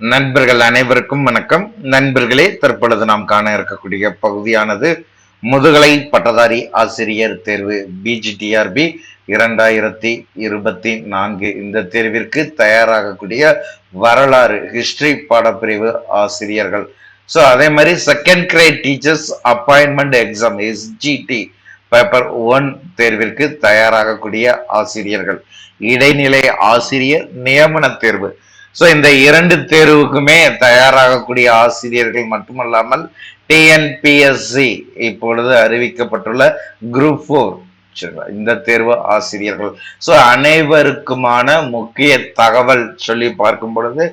நண்பர்கள் அனைவருக்கும் வணக்கம். நண்பர்களே தற்பொழுது நாம் காண இருக்கக்கூடிய பகுதியானது முதுகலை பட்டதாரி ஆசிரியர் தேர்வு பிஜிடிஆர்பி இரண்டாயிரத்தி இருபத்தி நான்கு. இந்த தேர்விற்கு தயாராகக்கூடிய வரலாறு ஹிஸ்டரி பாடப்பிரிவு ஆசிரியர்கள். ஸோ அதே மாதிரி second grade teachers appointment exam SGT paper one தேர்விற்கு தயாராகக்கூடிய ஆசிரியர்கள். இடைநிலை ஆசிரியர் நியமன தேர்வு ஸோ இந்த இரண்டு தேர்வுக்குமே தயாராகக்கூடிய ஆசிரியர்கள் மட்டுமல்லாமல் டிஎன்பிஎஸ்சி இப்பொழுது அறிவிக்கப்பட்டுள்ள குரூப் ஃபோர் இந்த தேர்வு ஆசிரியர்கள். ஸோ அனைவருக்குமான முக்கிய தகவல் சொல்லி பார்க்கும் பொழுது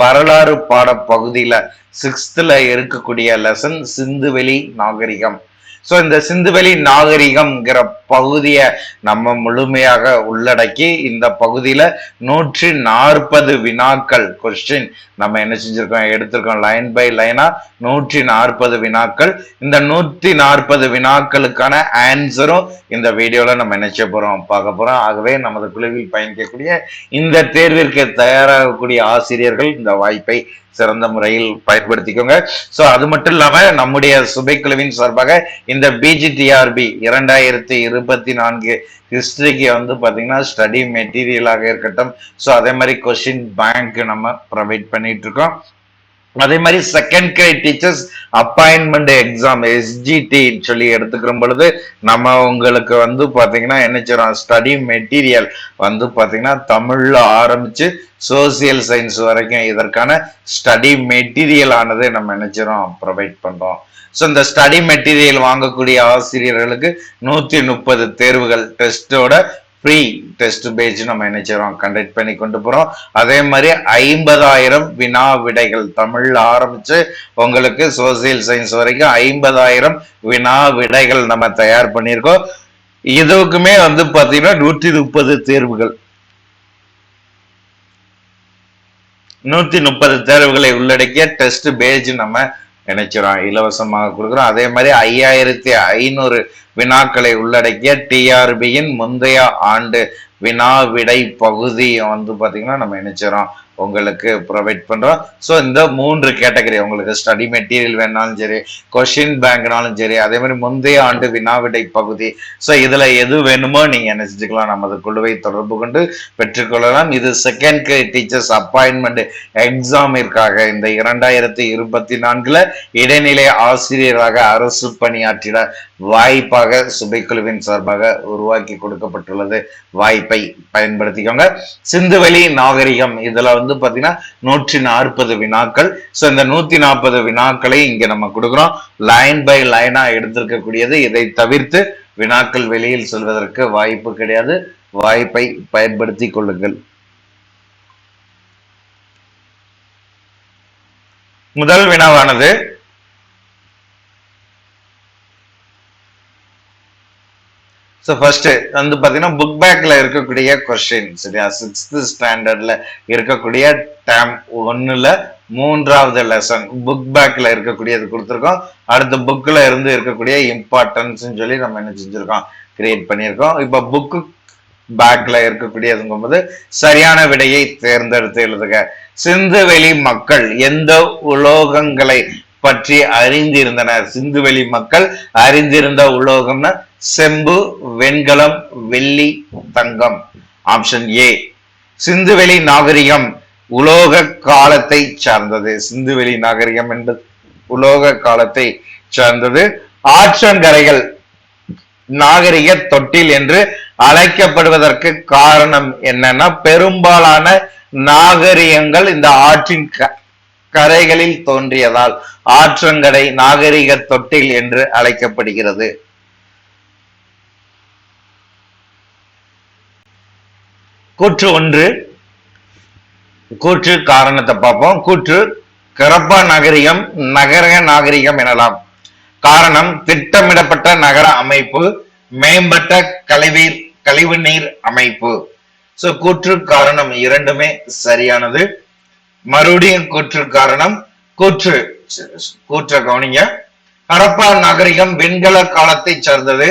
வரலாறு பாட பகுதியில் சிக்ஸ்த்தில் இருக்கக்கூடிய லெசன் சிந்துவெளி நாகரிகம். ஸோ இந்த சிந்துவெளி நாகரிகம்ங்கிற பகுதியை நம்ம முழுமையாக உள்ளடக்கி இந்த பகுதியில் நூற்றி நாற்பது வினாக்கள் கொஸ்டின் நம்ம என்ன செஞ்சுருக்கோம்? எடுத்திருக்கோம் லைன் பை லைனாக நூற்றி நாற்பது வினாக்கள். இந்த நூற்றி நாற்பது வினாக்களுக்கான ஆன்சரும் இந்த வீடியோவில் நம்ம நினைச்ச போகிறோம் பார்க்க போகிறோம் ஆகவே நமது குழுவில் பயணிக்கக்கூடிய இந்த தேர்விற்கு தயாராகக்கூடிய ஆசிரியர்கள் இந்த வாய்ப்பை சிறந்த முறையில் பயன்படுத்திக்கோங்க. ஸோ அது மட்டும் இல்லாம நம்முடைய சுபைக்குழுவின் சார்பாக இந்த பிஜிடிஆர்பி இரண்டாயிரத்தி இருபத்தி நான்கு ஹிஸ்டரிக்கு வந்து பார்த்தீங்கன்னா ஸ்டடி மெட்டீரியலாக இருக்கட்டும். ஸோ அதே மாதிரி கொஸ்டின் பேங்க் நம்ம ப்ரொவைட் பண்ணிட்டு இருக்கோம். அதே மாதிரி second grade teachers appointment exam எஸ்ஜிடின்னு சொல்லி எடுத்துக்கிற பொழுது நம்ம உங்களுக்கு வந்து பார்த்தீங்கன்னா என்ன செய்யறோம் ஸ்டடி மெட்டீரியல் வந்து பார்த்தீங்கன்னா தமிழில் ஆரம்பிச்சு சோசியல் சயின்ஸ் வரைக்கும் இதற்கான ஸ்டடி மெட்டீரியல் ஆனது நம்ம நினைச்சிரோம் ப்ரொவைட் பண்ணுறோம் ஸோ இந்த ஸ்டடி மெட்டீரியல் வாங்கக்கூடிய ஆசிரியர்களுக்கு நூற்றி முப்பது தேர்வுகள் டெஸ்டோட ஃப்ரீ டெஸ்ட் பேஜ் நம்ம என்ன செய்யறோம் கண்டக்ட் பண்ணி கொண்டு போறோம். அதே மாதிரி ஐம்பதாயிரம் வினா விடைகள் தமிழ்ல ஆரம்பிச்சு உங்களுக்கு சோசியல் சயின்ஸ் வரைக்கும் ஐம்பதாயிரம் வினா விடைகள் நம்ம தயார் பண்ணியிருக்கோம். இதுக்குமே வந்து பாத்தீங்கன்னா நூற்றி முப்பது தேர்வுகள். நூத்தி முப்பது தேர்வுகளை உள்ளடக்கிய டெஸ்ட் பேஜ் நம்ம நினைச்சிடும் இலவசமாக கொடுக்குறோம். அதே மாதிரி ஐயாயிரத்தி ஐநூறு வினாக்களை உள்ளடக்கிய டிஆர்பியின் முந்தைய ஆண்டு வினா விடை பகுதி வந்து பாத்தீங்கன்னா நம்ம நினைச்சிடறோம் உங்களுக்கு ப்ரொவைட் பண்ணுறோம் ஸோ இந்த மூன்று கேட்டகரி உங்களுக்கு ஸ்டடி மெட்டீரியல் வேணாலும் சரி கொஷின் பேங்க்னாலும் சரி அதே மாதிரி முந்தைய ஆண்டு வினாவிடை பகுதி. ஸோ இதில் எது வேணுமோ நீங்கள் என்ன செஞ்சுக்கலாம் நமது குழுவை தொடர்பு கொண்டு பெற்றுக்கொள்ளலாம். இது செகண்ட் கிரேட் டீச்சர்ஸ் அப்பாயின்மெண்ட் எக்ஸாமிற்காக இந்த இரண்டாயிரத்தி இருபத்தி நான்கில் இடைநிலை ஆசிரியராக அரசு பணியாற்றிட வாய்ப்பாக சுபைக்குழுவின் சார்பாக உருவாக்கி கொடுக்கப்பட்டுள்ளது. வாய்ப்பை பயன்படுத்திக்கோங்க. சிந்துவெளி நாகரிகம் இதில் வந்து பாத்தீங்கன்னா நூற்றி நாற்பது வினாக்கள். ஸோ இந்த நூத்தி நாற்பது வினாக்களை இங்க நம்ம கொடுக்குறோம். லைன் பை லைனா எடுத்திருக்கக்கூடியது. இதை தவிர்த்து வினாக்கள் வெளியில் செல்வதற்கு வாய்ப்பு கிடையாது. வாய்ப்பை பயன்படுத்தி கொள்ளுங்கள். முதல் வினாவானது ஸோ ஃபர்ஸ்ட்டு வந்து பார்த்தீங்கன்னா புக் பேக்கில் இருக்கக்கூடிய கொஸ்டின் சரியா சிக்ஸ்த்து ஸ்டாண்டர்டில் இருக்கக்கூடிய டேம் ஒன்றில் மூன்றாவது லெசன் புக் பேக்கில் இருக்கக்கூடியது கொடுத்துருக்கோம். அடுத்த புக்கில் இருந்து இருக்கக்கூடிய இம்பார்ட்டன்ஸ்ன்னு சொல்லி நம்ம என்ன செஞ்சுருக்கோம்? கிரியேட் பண்ணியிருக்கோம். இப்போ புக்கு பேக்ல இருக்கக்கூடியதுங்கும் போது சரியான விடையை தேர்ந்தெடுத்து எழுதுக. சிந்துவெளி மக்கள் எந்த உலோகங்களை பற்றி அறிந்திருந்தனர். சிந்துவெளி மக்கள் அறிந்திருந்த உலோகம்னா செம்பு வெண்கலம் வெள்ளி தங்கம். ஆப்ஷன் ஏ சிந்துவெளி நாகரிகம் உலோக காலத்தை சார்ந்தது. சிந்துவெளி நாகரிகம் என்பது உலோக காலத்தை சார்ந்தது. ஆற்றங்கரைகள் நாகரிக தொட்டில் என்று அழைக்கப்படுவதற்கு காரணம் என்னன்னா பெரும்பாலான நாகரிகங்கள் இந்த ஆற்றின் கரைகளில் தோன்றியதால் ஆற்றங்கடை நாகரிக தொட்டில் என்று அழைக்கப்படுகிறது. கூற்று ஒன்று. கூற்று காரணத்தை பார்ப்போம். கூற்று கரப்பா நாகரிகம் நகர நாகரிகம் எனலாம். காரணம் திட்டமிடப்பட்ட நகர அமைப்பு மேம்பட்ட கழிவீர் கழிவு நீர் அமைப்பு. சோ கூற்று காரணம் இரண்டுமே சரியானது. மறுபடியும் கூற்று காரணம் கூற்று கூற்ற கவனிங்க. ஹரப்பா நாகரிகம் வெண்கல காலத்தை சார்ந்தது.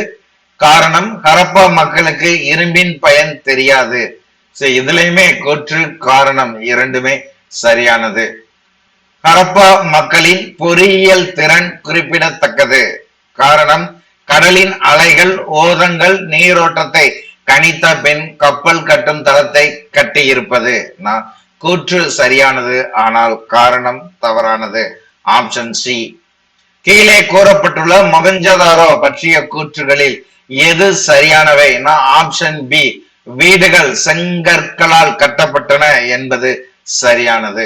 காரணம் ஹரப்பா மக்களுக்கு இரும்பின் பயன் தெரியாது. சோ இதுலயுமே கூற்று காரணம் இரண்டுமே சரியானது. ஹரப்பா மக்களின் பொறியியல் திறன் குறிப்பிடத்தக்கது. காரணம் கடலின் அலைகள் ஓதங்கள் நீரோட்டத்தை கணித்த பின் கப்பல் கட்டும் தளத்தை கட்டியிருப்பது. நான் கூற்று சரியானது ஆனால் காரணம் தவறானது. ஆப்ஷன் சி கீழே கூறப்பட்டுள்ள மொகஞ்சதாரோ பற்றிய கூற்றுகளில் எது சரியானவை? ஆப்ஷன் பி வீடுகள் செங்கற்களால் கட்டப்பட்டன என்பது சரியானது.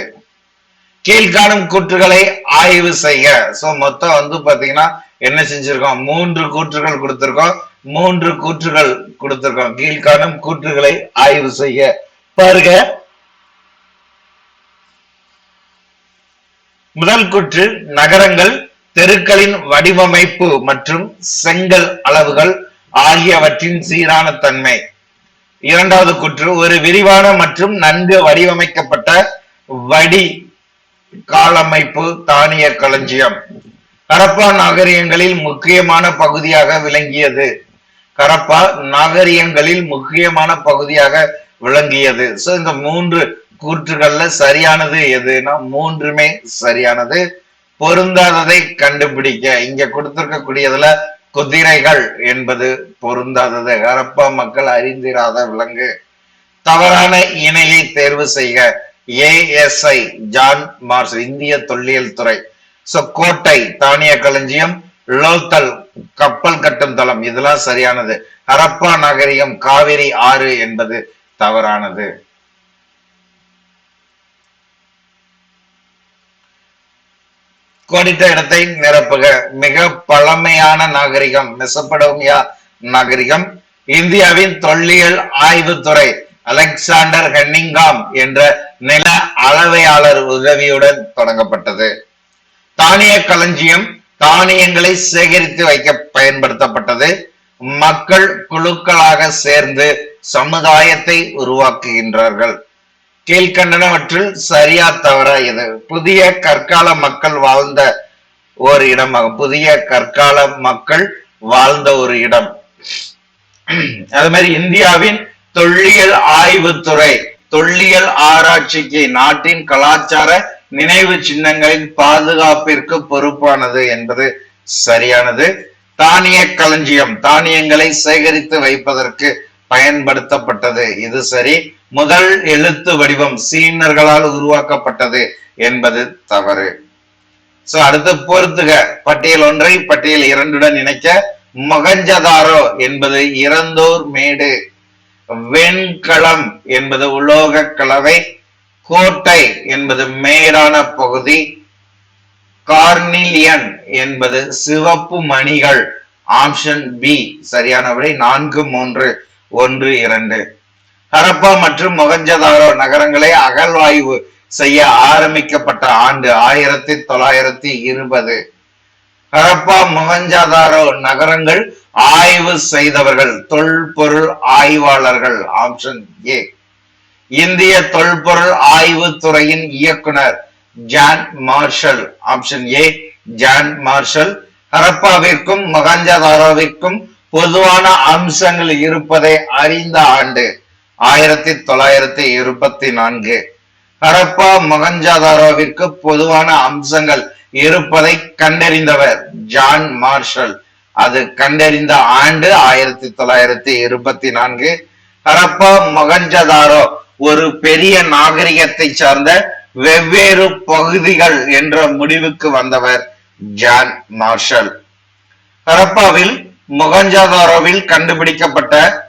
கீழ்காணும் கூற்றுகளை ஆய்வு செய்ய சோ மொத்தம் வந்து பாத்தீங்கன்னா என்ன செஞ்சிருக்கோம்? மூன்று கூற்றுகள் கொடுத்திருக்கோம். மூன்று கூற்றுகள் கொடுத்திருக்கோம். கீழ்காணும் கூற்றுகளை ஆய்வு செய்ய பாருங்க. முதல் குற்று நகரங்கள் தெருக்களின் வடிவமைப்பு மற்றும் செங்கல் அளவுகள் ஆகியவற்றின் சீரான தன்மை. இரண்டாவது குற்று ஒரு விரிவான மற்றும் நன்கு வடிவமைக்கப்பட்ட வடி காலமைப்பு தானிய களஞ்சியம். கரப்பா நாகரிகங்களில் முக்கியமான பகுதியாக விளங்கியது. கரப்பா நாகரிகங்களில் முக்கியமான பகுதியாக விளங்கியது. சோ இந்த மூன்று கூற்றுகள்ல சரியானது எதுனா மூன்றுமே சரியானது. பொருந்தாததை கண்டுபிடிக்க. இங்க கொடுத்திருக்கக்கூடியதுல குதிரைகள் என்பது பொருந்தாதது. ஹரப்பா மக்கள் அறிந்திராத விலங்கு. தவறான இணையை தேர்வு செய்க. ஏஎஸ்ஐ ஜான் மார்ஸ் இந்திய தொல்லியல் துறை. சோ கோட்டை தானிய களஞ்சியம் லோத்தல் கப்பல் கட்டும் தளம் இதெல்லாம் சரியானது. ஹரப்பா நகரியம் காவிரி ஆறு என்பது தவறானது. கோடிட்ட இடத்தை நிரப்புக. மிக பழமையான நாகரிகம் மெசப்படோமியா நாகரிகம் இந்தியாவின் தொல்லியல் ஆய்வுத்துறை அலெக்சாண்டர் ஹென்னிங்காம் என்ற நில அளவையாளர் உதவியுடன் தொடங்கப்பட்டது. தானிய களஞ்சியம் தானியங்களை சேகரித்து வைக்க பயன்படுத்தப்பட்டது. மக்கள் குழுக்களாக சேர்ந்து சமுதாயத்தை உருவாக்குகின்றார்கள். கீழ்கண்டனவற்றில் சரியா தவற இது. புதிய கற்கால மக்கள் வாழ்ந்த ஒரு இடமாகும் புதிய கற்கால மக்கள் வாழ்ந்த ஒரு இடம். அது மாதிரி இந்தியாவின் தொல்லியல் ஆய்வுத்துறை தொல்லியல் ஆராய்ச்சிக்கு நாட்டின் கலாச்சார நினைவு சின்னங்களின் பாதுகாப்பிற்கு பொறுப்பானது என்பது சரியானது. தானிய களஞ்சியம் தானியங்களை சேகரித்து வைப்பதற்கு பயன்படுத்தப்பட்டது. இது சரி. முதல் எழுத்து வடிவம் சீனர்களால் உருவாக்கப்பட்டது என்பது தவறு. சோ அடுத்து பொறுத்துக. பட்டியல் ஒன்றை பட்டியல் இரண்டுடன் இணைக்க மொகஞ்சதாரோ என்பது இறந்தோர் மேடு. வெண்களம் என்பது உலோக கலவை. கோட்டை என்பது மேடான பகுதி. கார்னிலியன் என்பது சிவப்பு மணிகள். Option B. சரியான விடை நான்கு மூன்று ஒன்று இரண்டு. ஹரப்பா மற்றும் மொகஞ்சதாரோ நகரங்களை அகழ்வாய்வு செய்ய ஆரம்பிக்கப்பட்ட ஆண்டு ஆயிரத்தி தொள்ளாயிரத்தி இருபது. ஹரப்பா மொகஞ்சதாரோ நகரங்கள் ஆய்வு செய்தவர்கள் தொல்பொருள் ஆய்வாளர்கள் ஆப்ஷன் ஏ இந்திய தொல்பொருள் ஆய்வு துறையின் இயக்குனர் John Marshall option A John Marshall ஹரப்பாவிற்கும் மொகஞ்சதாரோவிற்கும் பொதுவான அம்சங்கள் இருப்பதை அறிந்த ஆண்டு. ஆயிரத்தி தொள்ளாயிரத்தி இருபத்தி நான்கு. ஹரப்பா மொகஞ்சாதாரோவிற்கு பொதுவான அம்சங்கள் இருப்பதை கண்டறிந்தவர் ஜான் மார்ஷல். அது கண்டறிந்த ஆண்டு ஆயிரத்தி தொள்ளாயிரத்தி இருபத்தி நான்கு. ஹரப்பா மொகஞ்சதாரோ ஒரு பெரிய நாகரிகத்தை சார்ந்த வெவ்வேறு பகுதிகள் என்ற முடிவுக்கு வந்தவர் ஜான் மார்ஷல். ஹரப்பாவில் மொகஞ்சாதாரோவில் கண்டுபிடிக்கப்பட்ட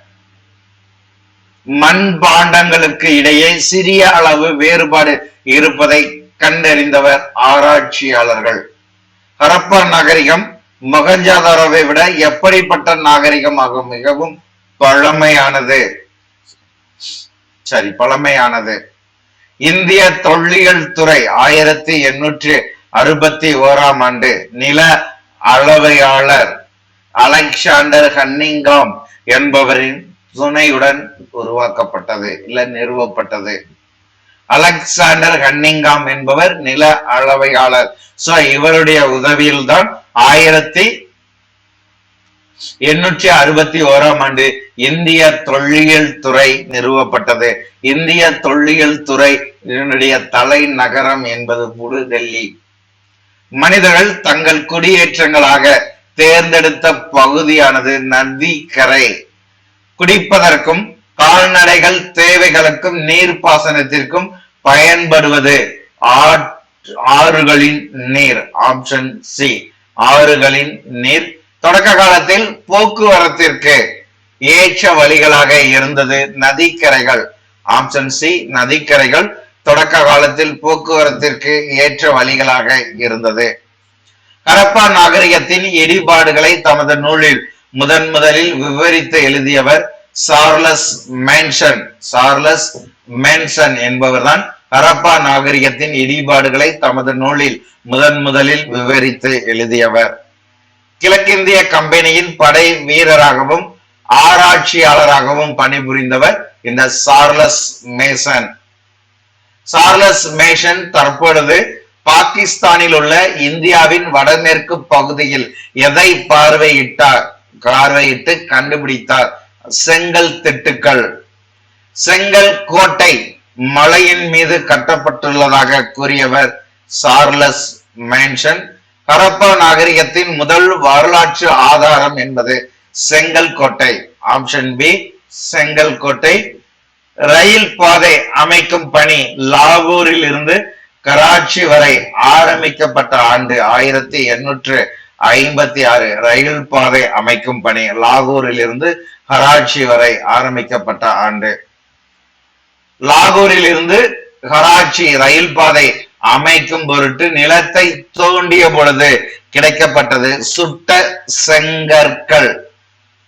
மண்பாண்டங்களுக்கு இடையே சிறிய அளவு வேறுபாடு இருப்பதை கண்டறிந்தவர் ஆராய்ச்சியாளர்கள். ஹரப்பா நாகரிகம் மொகஞ்சாதாரோவை விட எப்படிப்பட்ட நாகரிகமாக மிகவும் பழமையானது? சரி பழமையானது. இந்திய தொல்லியல் துறை ஆயிரத்தி எண்ணூற்றி அறுபத்தி ஓராம் ஆண்டு நில அளவையாளர் அலெக்சாண்டர் ஹன்னிங்காம் என்பவரின் துணையுடன் உருவாக்கப்பட்டது இல்ல நிறுவப்பட்டது. அலெக்சாண்டர் ஹன்னிங்காம் என்பவர் நில அளவையாளர். சோ இவருடைய உதவியில் தான் ஆயிரத்தி எண்ணூற்றி அறுபத்தி ஓராம் ஆண்டு இந்திய தொல்லியல் துறை நிறுவப்பட்டது. இந்திய தொல்லியல் துறை இதனுடைய தலைநகரம் என்பது புதுடெல்லி மனிதர்கள் தங்கள் குடியேற்றங்களாக தேர்ந்தெடுத்த பகுதியானது நதிக்கரை. குடிப்பதற்கும் கால்நடைகள் தேவைகளுக்கும் நீர்ப்பாசனத்திற்கும் பயன்படுவது. ஆறுகளின் நீர் ஆப்ஷன் சி ஆறுகளின் நீர். தொடக்க காலத்தில் போக்குவரத்திற்கு ஏற்ற வழிகளாக இருந்தது நதிக்கரைகள். ஆப்ஷன் சி நதிக்கரைகள் தொடக்க காலத்தில் போக்குவரத்திற்கு ஏற்ற வழிகளாக இருந்தது. ஹரப்பா நாகரிகத்தின் இடிபாடுகளை தமது நூலில் முதன் முதலில் விவரித்து எழுதியவர் சார்லஸ் மேன்சன் சார்லஸ் மேன்சன் என்பவர்தான் ஹரப்பா நாகரிகத்தின் இடிபாடுகளை தமது நூலில் முதன் முதலில் விவரித்து எழுதியவர். கிழக்கிந்திய கம்பெனியின் படை வீரராகவும் ஆராய்ச்சியாளராகவும் பணிபுரிந்தவர் இந்த சார்லஸ் மேசன் சார்லஸ் மேஷன் தற்பொழுது பாகிஸ்தானில் உள்ள இந்தியாவின் வடமேற்கு பகுதியில் எதை பார்வையிட்டார்? பார்வையிட்டு கண்டுபிடித்தார். செங்கல் திட்டுக்கள். செங்கல் கோட்டை மலையின் மீது கட்டப்பட்டுள்ளதாக கூறியவர் சார்லஸ் மேன்ஷன். ஹரப்பா நாகரிகத்தின் முதல் வரலாற்று ஆதாரம் என்பது செங்கல் கோட்டை. ஆப்ஷன் பி செங்கல் கோட்டை. ரயில் பாதை அமைக்கும் பணி லாகூரில் இருந்து கராச்சி வரை ஆரம்பிக்கப்பட்ட ஆண்டு ஆயிரத்தி எண்ணூற்று ஐம்பத்தி ஆறு ரயில் பாதை அமைக்கும் பணி லாகூரில் இருந்து கராச்சி வரை ஆரம்பிக்கப்பட்ட ஆண்டு. லாகூரில் இருந்து கராச்சி ரயில் பாதை அமைக்கும் பொருட்டு நிலத்தை தோண்டிய பொழுது கிடைக்கப்பட்டது சுட்ட செங்கற்கள்.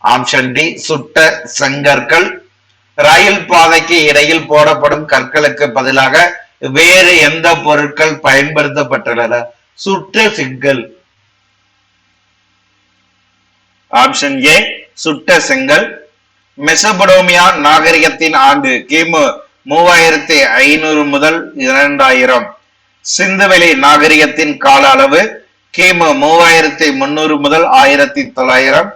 ஆப்ஷன் டி சுட்ட செங்கற்கள். ரயில் பாதைக்கு இடையில் போடப்படும் கற்களுக்கு பதிலாக வேறு எந்த பொருட்கள் பயன்படுத்தப்பட்டுள்ளன? சுட்ட செங்கல் ஆப்ஷன் ஏ சுட்ட செங்கல். மெசபடோமியா நாகரிகத்தின் ஆண்டு கிமு மூவாயிரத்தி ஐநூறு முதல் இரண்டாயிரம். சிந்துவெளி நாகரிகத்தின் கால அளவு கிமு மூவாயிரத்தி முன்னூறு முதல் ஆயிரத்தி தொள்ளாயிரம்.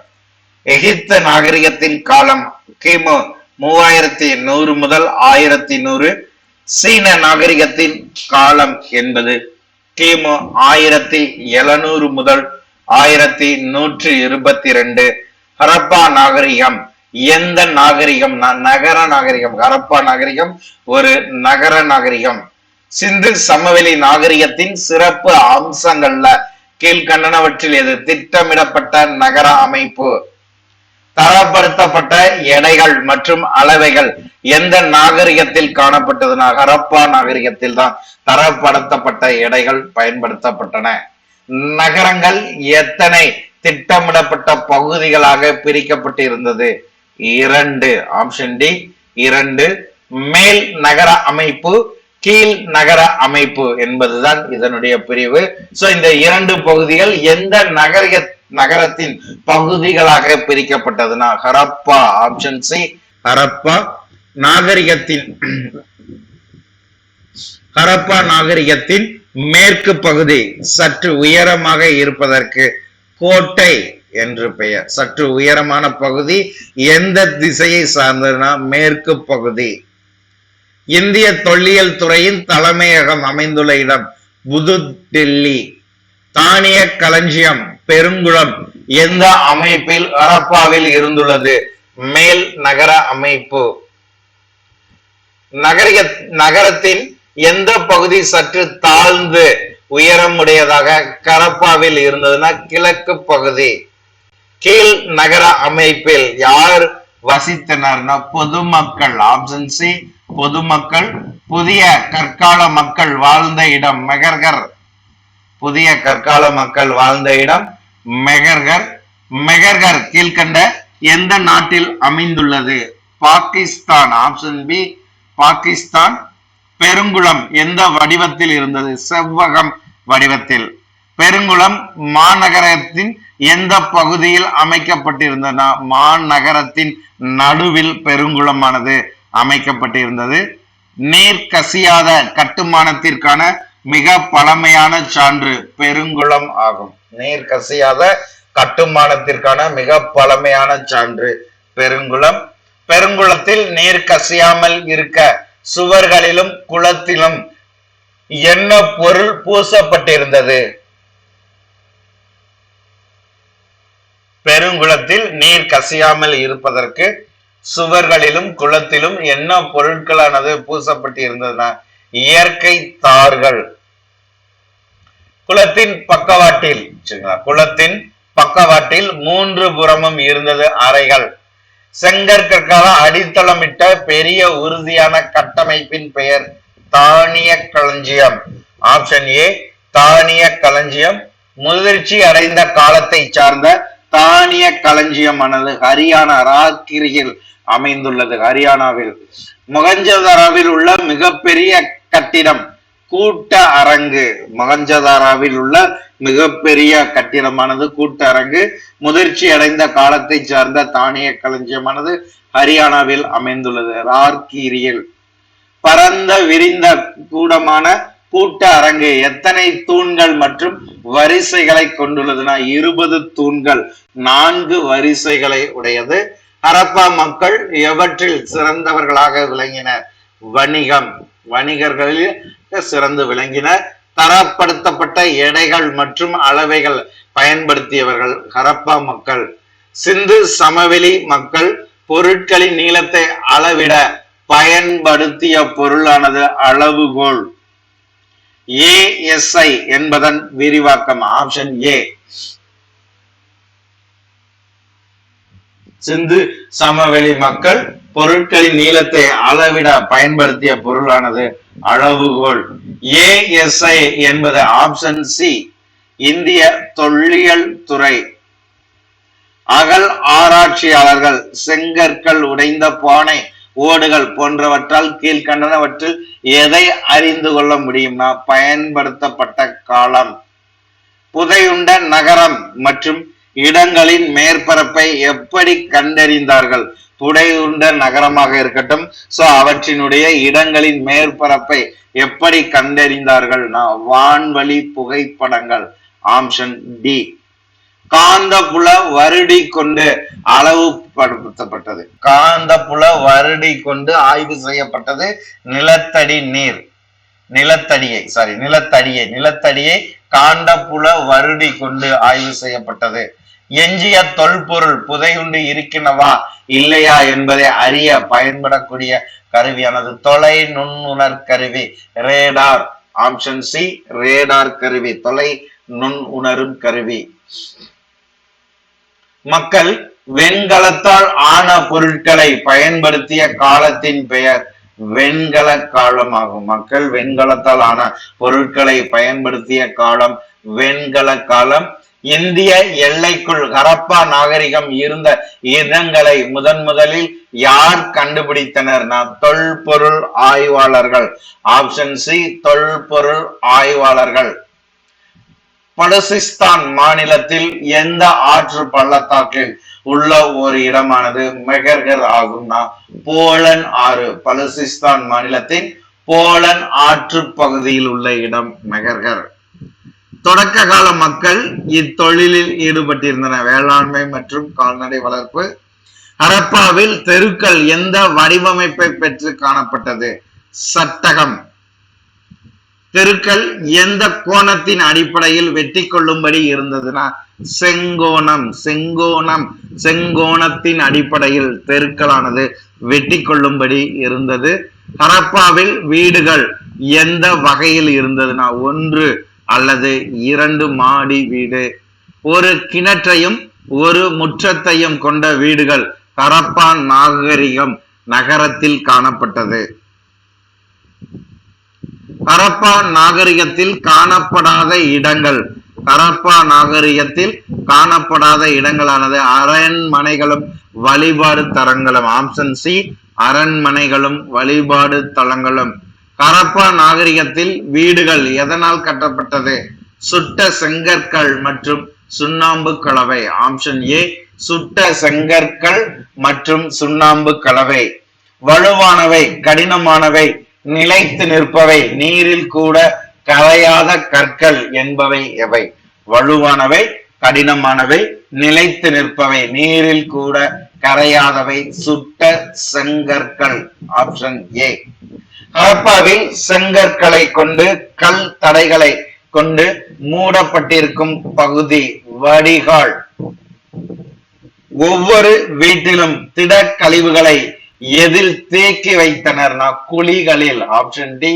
எகிப்து நாகரிகத்தின் காலம் கிமு மூவாயிரத்தி நூறு முதல் ஆயிரத்தி நூறு. சீன நாகரிகத்தின் காலம் என்பது கிமு ஆயிரத்தி எழுநூறு முதல் ஆயிரத்தி நூற்றி இருபத்தி ரெண்டு ஹரப்பா நாகரிகம். எந்த நாகரிகம்? நகர நாகரிகம். ஹரப்பா நாகரிகம் ஒரு நகர நாகரிகம். சிந்து சமவெளி நாகரிகத்தின் சிறப்பு அம்சங்கள்ல கீழ்கண்டனவற்றில் எது? திட்டமிடப்பட்ட நகர அமைப்பு. தரப்படுத்தப்பட்ட எடைகள் மற்றும் அளவைகள் எந்த நாகரிகத்தில் காணப்பட்டதுனா ஹரப்பா நாகரிகத்தில் தான் தரப்படுத்தப்பட்ட எடைகள் பயன்படுத்தப்பட்டன. நகரங்கள் எத்தனை திட்டமிடப்பட்ட பகுதிகளாக பிரிக்கப்பட்டு இருந்தது இரண்டு. ஆப்ஷன் டி இரண்டு. மேல் நகர அமைப்பு கீழ் நகர அமைப்பு என்பதுதான் இதனுடைய பிரிவு. சோ இந்த இரண்டு பகுதிகள் எந்த நகர நகரத்தின் பகுதிகளாக பிரிக்கப்பட்டதுன்னா ஹரப்பா. ஆப்ஷன் சி ஹரப்பா நாகரிகத்தின் ஹரப்பா நாகரிகத்தின் மேற்கு பகுதி சற்று உயரமாக இருப்பதற்கு கோட்டை என்று பெயர். சற்று உயரமான பகுதி எந்த திசையை சார்ந்ததுன்னா மேற்கு பகுதி. இந்திய தொல்லியல் துறையின் தலைமையகம் அமைந்துள்ள இடம் புது டெல்லி. தானிய களஞ்சியம் பெருங்குளம் எந்த அமைப்பில் ஹரப்பாவில் இருந்துள்ளது? மேல் நகர அமைப்பு. நகரிய நகரத்தின் எந்த பகுதி சற்று தாழ்ந்து உயரம் உடையதாக கரப்பாவில் இருந்ததுன்னா கிழக்கு பகுதி. கீழ் நகர அமைப்பில் யார் வசித்தனர்னா பொதுமக்கள் ஆப்ஷன் சி பொதுமக்கள் புதிய கற்கால மக்கள் வாழ்ந்த இடம் மெகர்கர். புதிய கற்கால மக்கள் வாழ்ந்த இடம் மெகர்கர். மெகர்கர் கீழ்கண்ட எந்த நாட்டில் அமைந்துள்ளது? Pakistan option B Pakistan. பெருங்குளம் எந்த வடிவத்தில் இருந்தது? செவ்வகம் வடிவத்தில். பெருங்குளம் மாநகரத்தின் எந்த பகுதியில் அமைக்கப்பட்டிருந்ததுனா மாநகரத்தின் நடுவில் பெருங்குளமானது அமைக்கப்பட்டிருந்தது. நீர் கசியாத கட்டுமானத்திற்கான மிக பழமையான சான்று பெருங்குளம் ஆகும். நீர் கசியாத கட்டுமானத்திற்கான மிக பழமையான சான்று பெருங்குளம். பெருங்குளத்தில் நீர் கசியாமல் இருக்க சுவர்களிலும் குளத்திலும் என்ன பொருள் பூசப்பட்டிருந்தது? பெருங்குளத்தில் நீர் கசியாமல் இருப்பதற்கு சுவர்களிலும் குளத்திலும் என்ன பொருட்களானது பூசப்பட்டு இருந்ததுன்னா இயற்கை தார்கள். குளத்தின் பக்கவாட்டில் குளத்தின் பக்கவாட்டில் மூன்று புறமும் இருந்தது அறைகள். செங்கற்கற்கால அடித்தளமிட்ட பெரிய உறுதியான கட்டமைப்பின் பெயர் தானிய களஞ்சியம். ஆப்ஷன் ஏ தானிய களஞ்சியம். முதிர்ச்சி அடைந்த காலத்தை சார்ந்த தானிய களஞ்சியமானது ஹரியானா ராக்கிரியில் அமைந்துள்ளது ஹரியானாவில். மொகஞ்சதாராவில் உள்ள மிகப்பெரிய கட்டிடம். கூட்ட அரங்கு. மகஞ்சதாராவில் உள்ள மிகப்பெரிய கட்டிடமானது கூட்ட அரங்கு. முதிர்ச்சி அடைந்த காலத்தை சார்ந்த தானிய களஞ்சியமானது ஹரியானாவில் அமைந்துள்ளது. ரார்கீரியல் பரந்த விரிந்த கூடமான கூட்ட அரங்கு எத்தனை தூண்கள் மற்றும் வரிசைகளை கொண்டுள்ளதுன்னா இருபது தூண்கள். நான்கு வரிசைகளை உடையது. ஹரப்பா மக்கள் எவற்றில் சிறந்தவர்களாக விளங்கினர். வணிகம். வணிகர்களில் சிறந்து விளங்கினர். தரப்படுத்தப்பட்ட எடைகள் மற்றும் அளவைகள் பயன்படுத்தியவர்கள் ஹரப்பா மக்கள். சிந்து சமவெளி மக்கள் பொருட்களின் நீளத்தை அளவிட பயன்படுத்திய பொருளானது அளவுகோல். ஏஎஸ்ஐ என்பதன் விரிவாக்கம் ஆப்ஷன் ஏ சிந்து சமவெளி மக்கள் பொருட்களின் நீளத்தை அளவிட பயன்படுத்திய பொருளானது அளவுகோல் ஏஎஸ்ஐ என்பது ஆப்ஷன் சி இந்திய தொல்லியல் துறை. அகல் ஆராய்ச்சியாளர்கள் செங்கற்கள் உடைந்த பானை ஓடுகள் போன்றவற்றால் கீழ்கண்டனவற்றில் எதை அறிந்து கொள்ள முடியும்னா பயன்படுத்தப்பட்ட காலம். புதையுண்ட நகரம் மற்றும் இடங்களின் மேற்பரப்பை எப்படி கண்டறிந்தார்கள்? புடையுண்ட நகரமாக இருக்கட்டும். சோ அவற்றினுடைய இடங்களின் மேற்பரப்பை எப்படி கண்டறிந்தார்கள்னா வான்வழி புகைப்படங்கள். ஆப்ஷன் டி காந்தப்புல வருடி கொண்டு அளவுபடுத்தப்பட்டது காந்தப்புல வருடி கொண்டு ஆய்வு செய்யப்பட்டது. நிலத்தடி நீர். நிலத்தடியை சாரி நிலத்தடியை நிலத்தடியை காந்தப்புல வருடி கொண்டு ஆய்வு செய்யப்பட்டது. எஞ்சிய தொல்பொருள் புதையுண்டு இருக்கினவா? இல்லையா என்பதை அறிய பயன்படக்கூடிய கருவியானது தொலை நுண்ணுணர் கருவி ரேடார் ஆப்ஷன் சி ரேடார் கருவி தொலை நுண் உணரும் கருவி. மக்கள் வெண்கலத்தால் ஆன பொருட்களை பயன்படுத்திய காலத்தின் பெயர் வெண்கல காலம் ஆகும் மக்கள் வெண்கலத்தால் ஆன பொருட்களை பயன்படுத்திய காலம் வெண்கல காலம். இந்திய எல்லைக்குள் ஹரப்பா நாகரிகம் இருந்த இடங்களை முதன் முதலில் யார் கண்டுபிடித்தனர்னா தொல்பொருள் ஆய்வாளர்கள். ஆப்ஷன் சி தொல்பொருள் ஆய்வாளர்கள். பலுசிஸ்தான் மாநிலத்தில் எந்த ஆற்று பள்ளத்தாக்கில் உள்ள ஒரு இடமானது மெகர்கர் ஆகும்னா போலன் ஆறு பலுசிஸ்தான் மாநிலத்தின் போலன் ஆற்று பகுதியில் உள்ள இடம் மெகர்கர். தொடக்க கால மக்கள் இத்தொழிலில் ஈடுபட்டிருந்தன. வேளாண்மை மற்றும் கால்நடை வளர்ப்பு. ஹரப்பாவில் தெருக்கள் எந்த வடிவமைப்பை பெற்று காணப்பட்டது? சட்டகம். தெருக்கள் எந்த கோணத்தின் அடிப்படையில் வெட்டி கொள்ளும்படி இருந்ததுன்னா செங்கோணம் செங்கோணம் செங்கோணத்தின் அடிப்படையில் தெருக்களானது வெட்டி கொள்ளும்படி இருந்தது. ஹரப்பாவில் வீடுகள் எந்த வகையில் இருந்ததுன்னா ஒன்று அல்லது இரண்டு மாடி வீடு. ஒரு கிணற்றையும் ஒரு முற்றத்தையும் கொண்ட வீடுகள் கரப்பான் நாகரிகம் நகரத்தில் காணப்பட்டது. கரப்பான் நாகரிகத்தில் காணப்படாத இடங்கள். கரப்பா நாகரிகத்தில் காணப்படாத இடங்களானது அரண்மனைகளும் வழிபாடு தலங்களும். ஆப்ஷன் சி அரண்மனைகளும் வழிபாடு தலங்களும். ஹரப்பா நாகரிகத்தில் வீடுகள் எதனால் கட்டப்பட்டது? சுட்ட செங்கற்கள் மற்றும் சுண்ணாம்பு கலவை. ஆப்ஷன் ஏ சுட்ட செங்கற்கள் மற்றும் சுண்ணாம்பு கலவை. வலுவானவை கடினமானவை நிலைத்து நிற்பவை நீரில் கூட கரையாத கற்கள் என்பவை எவை? வலுவானவை கடினமானவை நிலைத்து நிற்பவை நீரில் கூட கரையாதவை சுட்ட செங்கற்கள். ஆப்ஷன் ஏ ஹரப்பாவில் செங்கற்களை கொண்டு கல் தடைகளை கொண்டு மூடப்பட்டிருக்கும் பகுதி வடிகால். ஒவ்வொரு வீட்டிலும் திட கழிவுகளை எதில் தேக்கி வைத்தனர்னா குழிகளில் ஆப்ஷன் டி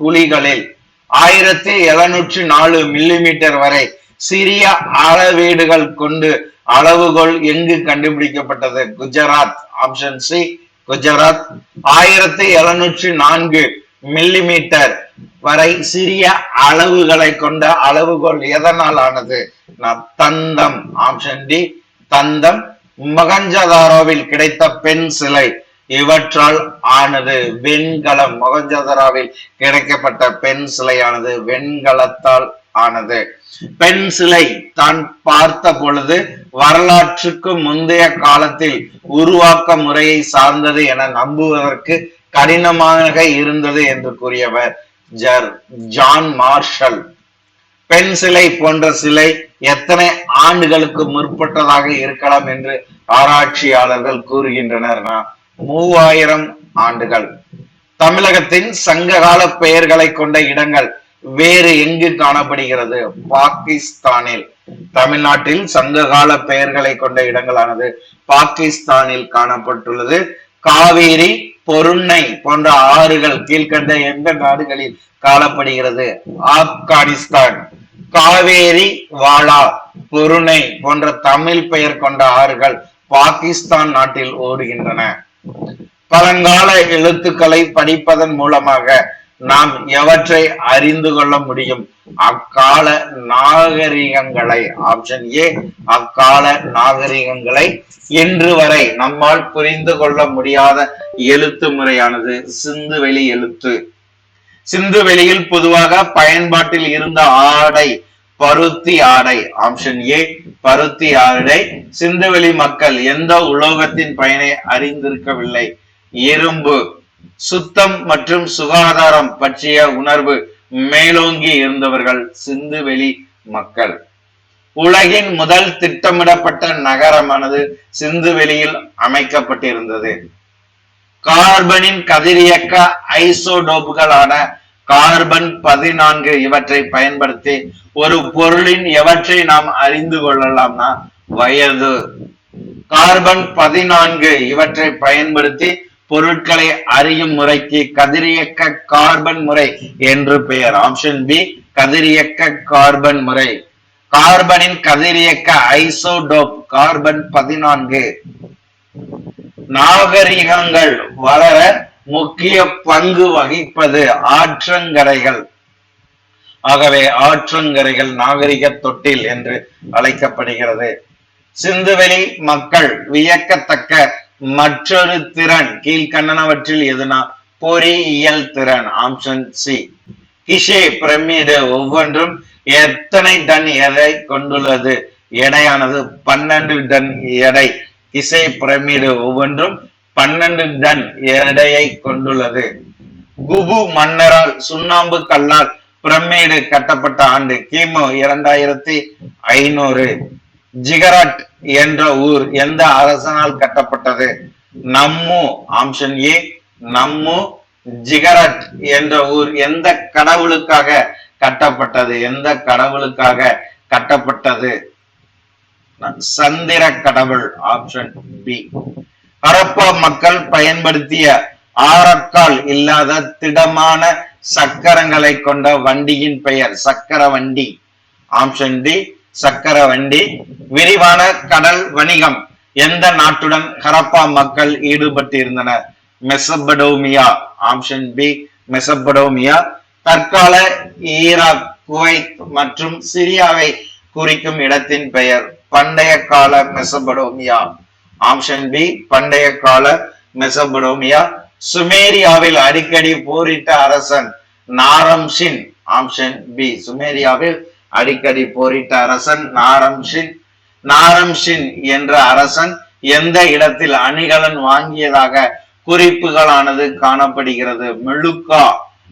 குழிகளில். ஆயிரத்தி எழுநூற்றி நாலு மில்லிமீட்டர் வரை சிறிய அளவீடுகள் கொண்டு அளவுகோல் எங்கு கண்டுபிடிக்கப்பட்டது? குஜராத் ஆப்ஷன் சி குஜராத் ஆயிரத்தி எழுநூற்றி நான்கு மில்லிமீட்டர் வரை சிறிய அளவுகளை கொண்ட அளவுகோல் எதனால் ஆனது? நான் தந்தம். ஆப்ஷன் டி தந்தம். மகஞ்சதாரோவில் கிடைத்த பெண் சிலை. இவற்றால் ஆனது வெண்கலம். மொகஞ்சதராவில் கிடைக்கப்பட்ட பெண் சிலையானது வெண்கலத்தால் ஆனது. பெண் சிலை தான் பார்த்த பொழுது வரலாற்றுக்கு முந்தைய காலத்தில் உருவாக்க முறையை சார்ந்தது என நம்புவதற்கு கடினமாக இருந்தது என்று கூறியவர் ஜர் ஜான் மார்ஷல். பெண் சிலை போன்ற சிலை எத்தனை ஆண்டுகளுக்கு முற்பட்டதாக இருக்கலாம் என்று ஆராய்ச்சியாளர்கள் கூறுகின்றனர். மூவாயிரம் ஆண்டுகள். தமிழகத்தின் சங்ககால பெயர்களை கொண்ட இடங்கள் வேறு எங்கு காணப்படுகிறது? பாகிஸ்தானில். தமிழ்நாட்டில் சங்ககால பெயர்களை கொண்ட இடங்களானது பாகிஸ்தானில் காணப்பட்டுள்ளது. காவேரி பொருண்ணை போன்ற ஆறுகள் கீழ்கண்ட எந்த நாடுகளில் காணப்படுகிறது? ஆப்கானிஸ்தான். காவேரி வாலா பொருணை போன்ற தமிழ் பெயர் கொண்ட ஆறுகள் பாகிஸ்தான் நாட்டில் ஓடுகின்றன. பழங்கால எழுத்துக்களை படிப்பதன் மூலமாக நாம் எவற்றை அறிந்து கொள்ள முடியும்? அக்கால நாகரிகங்களை ஆப்ஷன் ஏ அக்கால நாகரிகங்களை இன்று வரை நம்மால் புரிந்து கொள்ள முடியாத எழுத்து முறையானது சிந்துவெளி எழுத்து. சிந்து வெளியில் பொதுவாக பயன்பாட்டில் இருந்த ஆடை பருத்தி ஆடை ஆப்ஷன் ஏ பருத்தி ஆடை. சிந்துவெளி மக்கள் எந்த உலோகத்தின் பயனை அறிந்திருக்கவில்லை? இரும்பு. சுத்தம் மற்றும் சுகாதாரம் பற்றிய உணர்வு மேலோங்கி இருந்தவர்கள் சிந்துவெளி மக்கள். உலகின் முதல் திட்டமிடப்பட்ட நகரமானது சிந்துவெளியில் அமைக்கப்பட்டிருந்தது. கார்பனின் கதிரியக்க ஐசோடோப்புகளான கார்பன் பதினான்கு இவற்றை பயன்படுத்தி ஒரு பொருளின் எவற்றை நாம் அறிந்து கொள்ளலாம்னா வயது. கார்பன் பதினான்கு இவற்றை பயன்படுத்தி பொருட்களை அறியும் முறைக்கு கதிரியக்க கார்பன் முறை என்று பெயர். ஆப்ஷன் பி கதிரியக்க கார்பன் முறை. கார்பனின் கதிரியக்க ஐசோடோப் கார்பன் பதினான்கு. நாகரிகங்கள் வளர முக்கிய பங்கு வகிப்பது ஆற்றங்கரைகள். ஆகவே ஆற்றங்கரைகள் நாகரிக தொட்டில் என்று அழைக்கப்படுகிறது. சிந்துவெளி மக்கள் வியக்கத்தக்க மற்றொரு திறன் கீழ்கண்ணனவற்றில் எதுனா? பொறியியல் திறன் ஆப்ஷன் சி கிஷே பிரமிடு ஒவ்வொன்றும் எத்தனை டன் எடை கொண்டுள்ளது? எடையானது பன்னெண்டு டன் எடை. கிசை பிரமிடு ஒவ்வொன்றும் பன்னெண்டு டன் எடையை கொண்டுள்ளது. குபு மன்னரால் சுண்ணாம்பு கல்லால் பிரமிடு கட்டப்பட்ட ஆண்டு கிமு இரண்டாயிரத்தி ஐநூறு. ஜிகராட் என்ற ஊர் எந்த அரசனால் கட்டப்பட்டது? நம்மு ஆப்ஷன் ஏ நம்மு ஜிகரட் என்ற ஊர் எந்த கடவுளுக்காக கட்டப்பட்டது? எந்த கடவுளுக்காக கட்டப்பட்டது? சந்திர கடவுள் ஆப்ஷன் பி ஹரப்பா மக்கள் பயன்படுத்திய ஆரக்கால் இல்லாத திடமான சக்கரங்களை கொண்ட வண்டியின் பெயர் சக்கர வண்டி ஆப்ஷன் டி சக்கர வண்டி விரிவான கடல் வணிகம். எந்த நாட்டுடன் ஹரப்பா மக்கள் ஈடுபட்டிருந்தனர்? மெசபடோமியா ஆப்ஷன் பி மெசபடோமியா தற்கால ஈராக் குவைத் மற்றும் சிரியாவை குறிக்கும் இடத்தின் பெயர் பண்டைய கால மெசபடோமியா ஆப்ஷன் பி பண்டைய கால மெசபடோமியா சுமேரியாவில் அடிக்கடி போரிட்ட அரசன் நாரம்ஷின் ஆப்ஷன் பி சுமேரியாவில் அடிக்கடி போரிட்ட அரசன் நாரம்ஷின். நாரம்ஷின் என்ற அரசன் எந்த இடத்தில் அணிகலன் வாங்கியதாக குறிப்புகளானது காணப்படுகிறது? மெழுக்கா.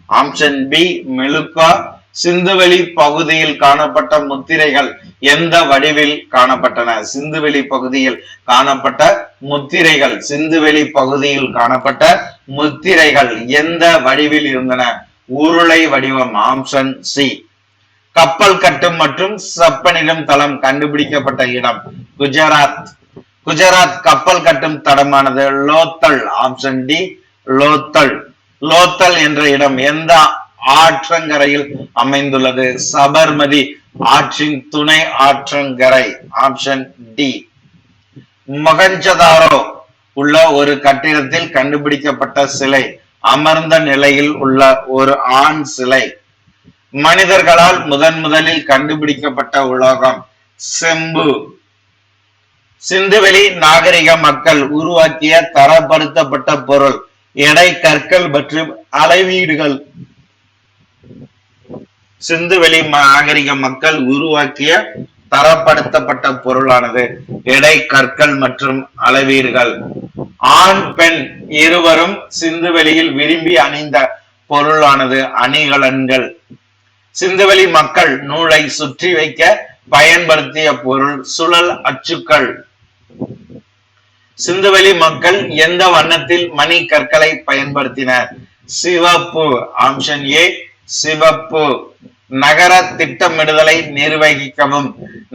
Option B Meluhha. சிந்துவெளி பகுதியில் காணப்பட்ட முத்திரைகள் எந்த வடிவில் காணப்பட்டன? சிந்துவெளி பகுதியில் காணப்பட்ட முத்திரைகள் சிந்துவெளி பகுதியில் காணப்பட்ட முத்திரைகள் எந்த வடிவில் இருந்தன? உருளை வடிவம் ஆம்சன் சி. கப்பல் கட்டும் மற்றும் செப்பனிடும் தளம் கண்டுபிடிக்கப்பட்ட இடம் குஜராத். குஜராத் கப்பல் கட்டும் தடமானது லோத்தல் ஆப்ஷன் டி லோத்தல். லோத்தல் என்ற இடம் எந்த ஆற்றங்கரையில் அமைந்துள்ளது? சபர்மதி ஆற்றின் துணை ஆற்றங்கரை ஆப்ஷன் டி மகஞ்சதாரோ உள்ள ஒரு கட்டிடத்தில் கண்டுபிடிக்கப்பட்ட சிலை அமர்ந்த நிலையில் உள்ள ஒரு ஆண் சிலை. மனிதர்களால் முதன் முதலில் கண்டுபிடிக்கப்பட்ட உலோகம் செம்பு. சிந்துவெளி நாகரிக மக்கள் உருவாக்கிய தரப்படுத்தப்பட்ட பொருள் எடை கற்கள் மற்றும் அளவீடுகள். சிந்துவெளி நாகரிக மக்கள் உருவாக்கிய தரப்படுத்தப்பட்ட பொருளானது எடை கற்கள் மற்றும் அளவீடுகள். ஆண் பெண் இருவரும் சிந்துவெளியில் விரும்பி அணிந்த பொருளானது அணிகலன்கள். சிந்துவெளி மக்கள் நூலை சுற்றி வைக்க பயன்படுத்திய பொருள் சுழல் அச்சுக்கள். சிந்துவெளி மக்கள் எந்த வண்ணத்தில் மணி கற்களை பயன்படுத்தினர்? சிவப்பு ஆப்ஷன் ஏ சிவப்பு. நகர திட்டமிடுதலை நிர்வகிக்கவும்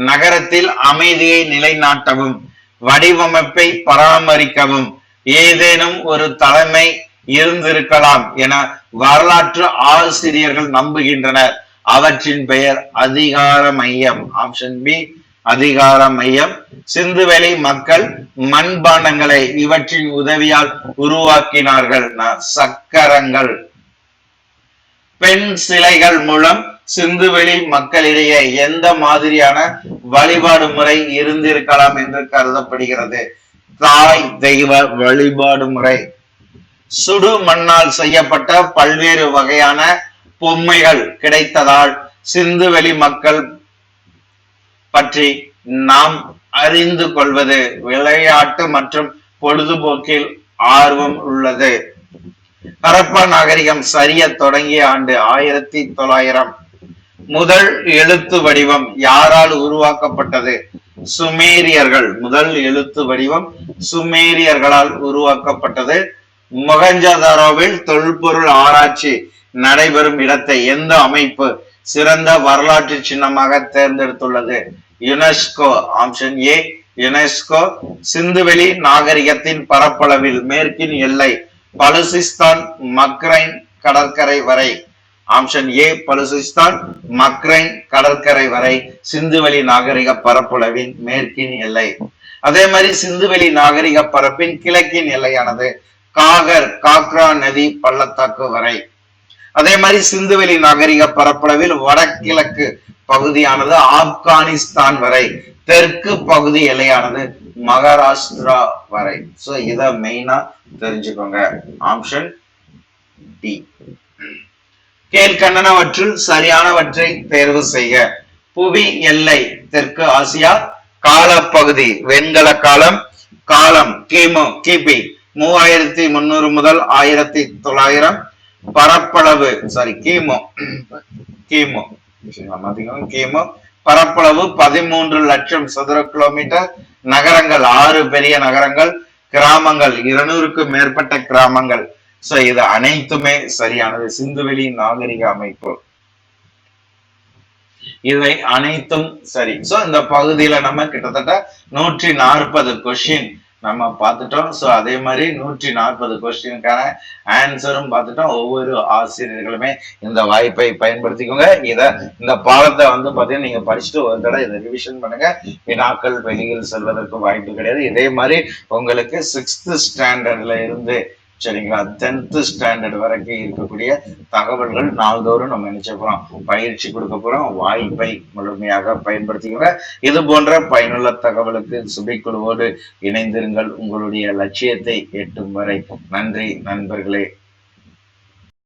நகரத்தில் அமைதியை நிலைநாட்டவும் வடிவமைப்பை பராமரிக்கவும். ஏதேனும் ஒரு தலைமை இருந்திருக்கலாம் என வரலாற்று ஆசிரியர்கள் நம்புகின்றனர். அவற்றின் பெயர் அதிகார மையம். ஆப்ஷன் பி அதிகார மையம். சிந்துவெளி மக்கள் மண்பாண்டங்களை இவற்றின் உதவியால் உருவாக்கினார்கள். சக்கரங்கள். பெண் சிலைகள் மூலம் சிந்துவெளி மக்களிடையே எந்த மாதிரியான வழிபாடு முறை இருந்திருக்கலாம் என்று கருதப்படுகிறது. தாய் தெய்வ வழிபாடு முறை. சுடு மண்ணால் செய்யப்பட்ட பல்வேறு வகையான பொம்மைகள் கிடைத்ததால் சிந்துவெளி மக்கள் பற்றி நாம் அறிந்து கொள்வது விளையாட்டு மற்றும் பொழுதுபோக்கில் ஆர்வம் உள்ளது. ஹரப்பா நாகரிகம் சரிய தொடங்கிய ஆண்டு ஆயிரத்தி தொள்ளாயிரம். முதல் எழுத்து வடிவம் யாரால் உருவாக்கப்பட்டது? சுமேரியர்கள். முதல் எழுத்து வடிவம் சுமேரியர்களால் உருவாக்கப்பட்டது. மொகஞ்சதாரோவில் தொல்பொருள் ஆராய்ச்சி நடைபெறும் இடத்தை எந்த அமைப்பு சிறந்த வரலாற்று சின்னமாக தேர்ந்தெடுத்துள்ளது? யுனெஸ்கோ. Option A UNESCO. சிந்துவெளி நாகரிகத்தின் பரப்பளவில் மேற்கின் எல்லை பலுசிஸ்தான் மக்ரைன் கடற்கரை வரை. ஆப்ஷன் ஏ பலுசிஸ்தான் மக்ரைன் கடற்கரை வரை சிந்துவெளி நாகரிக பரப்பளவின் மேற்கின் எல்லை. அதே மாதிரி சிந்துவெளி நாகரிக பரப்பின் கிழக்கின் எல்லையானது. காகர் காக்ரா நதி பள்ளத்தாக்கு வரை. அதே மாதிரி சிந்துவெளி நாகரிக பரப்பளவில் வடகிழக்கு பகுதியானது ஆப்கானிஸ்தான் வரை தெற்கு பகுதி எல்லையானது மகாராஷ்டிரா வரை. சோ இத மெயினா தெரிஞ்சுக்கோங்க. ஆப்ஷன் டி கேள்கண்ணனவற்றுள் சரியானவற்றை தேர்வு செய்ய புவி எல்லை தெற்கு ஆசியா காலப்பகுதி வெண்கல காலம் காலம் கிமு கிபி. மூவாயிரத்தி முன்னூறு முதல் ஆயிரத்தி தொள்ளாயிரம் பரப்பளவு சாரி கிமு. கிமு. கிமு. பரப்பளவு பதிமூன்று லட்சம் சதுர கிலோமீட்டர். நகரங்கள் ஆறு பெரிய நகரங்கள். கிராமங்கள் இருநூறுக்கும் மேற்பட்ட கிராமங்கள். சோ இது அனைத்துமே சரியானது. சிந்துவெளி நாகரிக அமைப்பு. இவை அனைத்தும் சரி. சோ இந்த பகுதியில நம்ம கிட்டத்தட்ட நூற்றி நாற்பது கொஷின் நம்ம பார்த்துட்டோம். ஸோ அதே மாதிரி நூற்றி நாற்பது கொஸ்டினுக்கான ஆன்சரும் பார்த்துட்டோம். ஒவ்வொரு ஆசிரியர்களுமே இந்த வாய்ப்பை பயன்படுத்திக்கோங்க. இதை இந்த பாடத்தை வந்து பார்த்தீங்கன்னா நீங்கள் படிச்சுட்டு ஒரு தடவை இதை ரிவிஷன் பண்ணுங்க. வினாக்கள் வெளியில் செல்வதற்கு வாய்ப்பு கிடையாது. இதே மாதிரி உங்களுக்கு சிக்ஸ்த் ஸ்டாண்டர்ட்ல இருந்து சரிங்களா? டென்த்து ஸ்டாண்டர்ட் வரைக்கும் இருக்கக்கூடிய தகவல்கள் நாள்தோறும் நம்ம நினைச்ச போகிறோம் பயிற்சி கொடுக்க போகிறோம் வாய்ப்பை முழுமையாக பயன்படுத்திக்கோங்க. இது போன்ற பயனுள்ள தகவலுக்கு சுபைக்குழுவோடு இணைந்திருங்கள். உங்களுடைய லட்சியத்தை எட்டும் வரை. நன்றி நண்பர்களே.